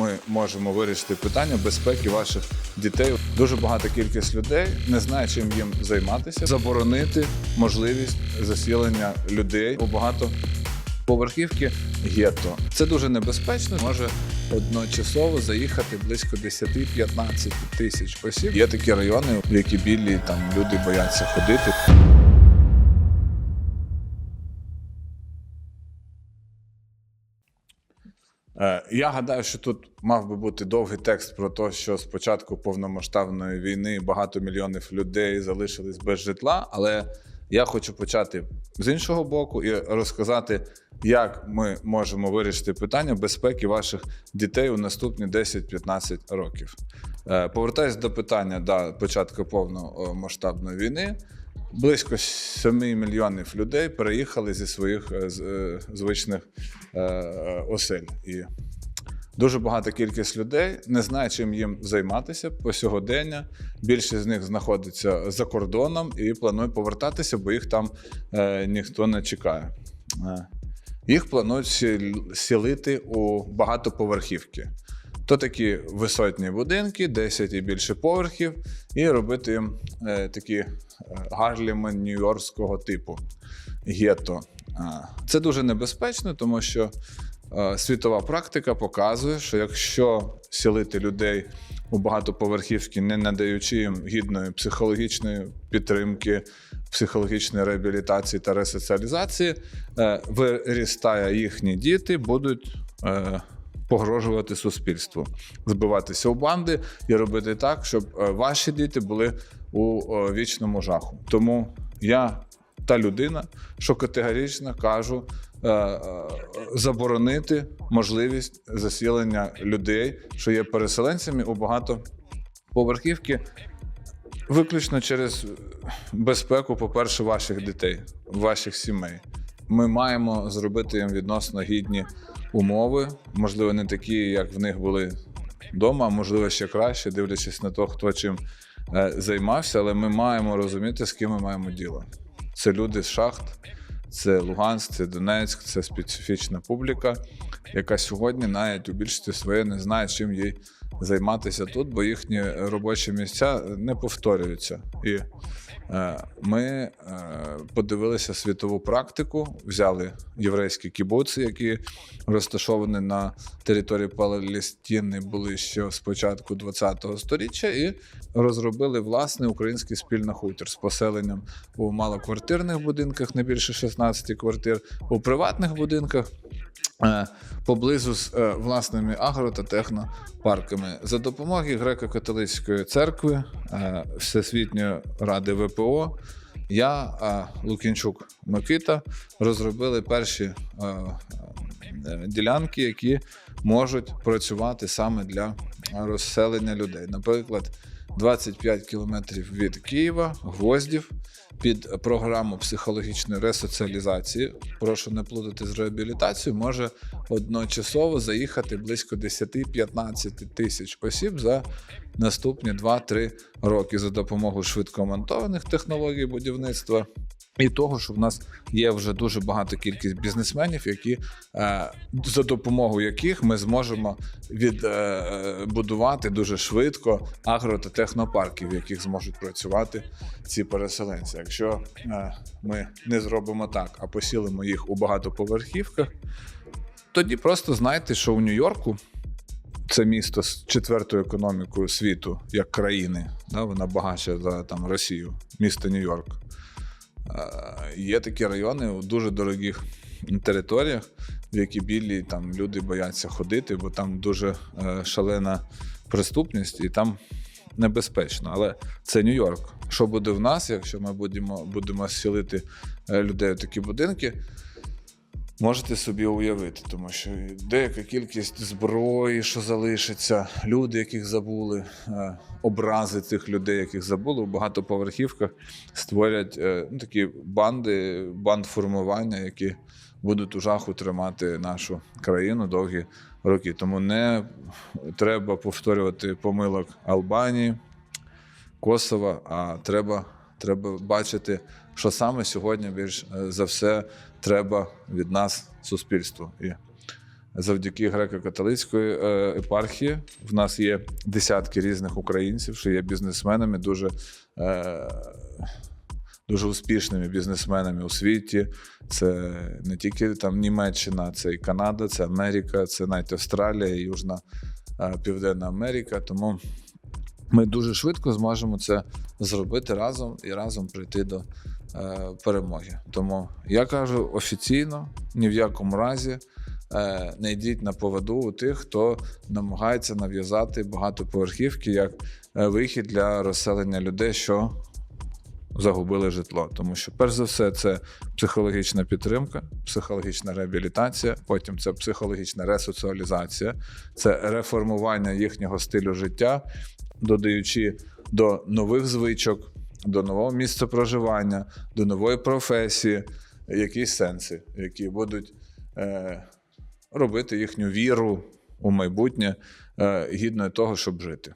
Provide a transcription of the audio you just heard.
ми можемо вирішити питання безпеки ваших дітей. Дуже багата кількість людей не знає, чим їм займатися, заборонити можливість засілення людей у багато поверхівки гетто. Це дуже небезпечно. Може одночасово заїхати близько 10-15 тисяч осіб. Є такі райони, в які білі там люди бояться ходити. Я гадаю, що тут мав би бути довгий текст про те, що з початку повномасштабної війни багато мільйонів людей залишились без житла. Але я хочу почати з іншого боку і розказати, як ми можемо вирішити питання безпеки ваших дітей у наступні 10-15 років. Е, Повертаюсь до питання да, початку повномасштабної війни. Близько 7 мільйонів людей переїхали зі своїх е, е, звичних е, осель. І дуже багата кількість людей не знає, чим їм займатися по сьогодення. Більшість з них знаходиться за кордоном і планує повертатися, бо їх там ніхто не чекає. Їх планують сілити у багатоповерхівки. То такі висотні будинки, 10 і більше поверхів, і робити їм е, такі е, гарліми нью-йоркського типу гетто. Це дуже небезпечно, тому що е, світова практика показує, що якщо сілити людей у багатоповерхівки, не надаючи їм гідної психологічної підтримки, психологічної реабілітації та ресоціалізації, е, вирістає їхні діти, будуть. Погрожувати суспільству, збиватися у банди і робити так, щоб е, ваші діти були у е, вічному жаху. Тому я та людина, що категорично кажу е, заборонити можливість засілення людей, що є переселенцями у багатоповерхівки, виключно через безпеку, по-перше, ваших дітей, ваших сімей. Ми маємо зробити їм відносно гідні умови, можливо, не такі, як в них були вдома, а можливо ще краще, дивлячись на те, хто чим е, займався, але ми маємо розуміти, з ким ми маємо діло. Це люди з шахт, це Луганськ, це Донецьк, це специфічна публіка, яка сьогодні навіть у більшості своєї не знає, чим їй займатися тут, бо їхні робочі місця не повторюються. І ми е, подивилися світову практику, взяли єврейські кібуци, які розташовані на території Палестини, були ще з початку ХХ століття, і розробили власний український спільний хутір з поселенням у малоквартирних будинках, не більше 16 квартир, у приватних будинках. Е, Поблизу з е, власними агро та технопарками за допомоги греко-католицької церкви, е, Всесвітньої ради ВПО, я, Лукінчук Микита, розробили перші ділянки, які можуть працювати саме для розселення людей. Наприклад, 25 кілометрів від Києва, Гвоздів, під програму психологічної ресоціалізації. Прошу не плутати з реабілітацією, може одночасово заїхати близько 10-15 тисяч осіб за наступні 2-3 роки за допомогою швидкомонтованих технологій будівництва. І того, що в нас є вже дуже багато кількість бізнесменів, які е, за допомогою яких ми зможемо відбудувати дуже швидко агро та технопарки, в яких зможуть працювати ці переселенці. Якщо е, ми не зробимо так, а посілимо їх у багатоповерхівках, тоді просто знайте, що у Нью-Йорку це місто з четвертою економікою світу як країни. Да, вона багатша за там Росію, місто Нью-Йорк. Е, Є такі райони у дуже дорогих територіях, в які білі там люди бояться ходити, бо там дуже е, шалена преступність і там небезпечно. Але це Нью-Йорк. Що буде в нас, якщо ми будемо, будемо сілити е, людей у такі будинки? Можете собі уявити, тому що деяка кількість зброї, що залишиться, люди, яких забули, е, образи цих людей, яких забули, у багатоповерхівках створять е, ну, такі банди, бандформування, які будуть у жаху тримати нашу країну довгі роки. Тому не треба повторювати помилок Албанії, Косова, а треба, треба бачити, що саме сьогодні більш е, за все треба від нас суспільству. І завдяки греко-католицької е, епархії. В нас є десятки різних українців, що є бізнесменами, дуже, е, дуже успішними бізнесменами у світі. Це не тільки там Німеччина, це і Канада, це Америка, це навіть Австралія, Южна Південна Америка. Тому ми дуже швидко зможемо це зробити разом і разом прийти до е, перемоги. Тому я кажу офіційно, ні в якому разі е, не йдіть на поводу у тих, хто намагається нав'язати багатоповерхівки як е, вихід для розселення людей, що загубили житло. Тому що, перш за все, це психологічна підтримка, психологічна реабілітація, потім це психологічна ресоціалізація, це реформування їхнього стилю життя, додаючи до нових звичок, до нового місця проживання, до нової професії, якісь сенси, які будуть е, робити їхню віру у майбутнє е, гідною того, щоб жити.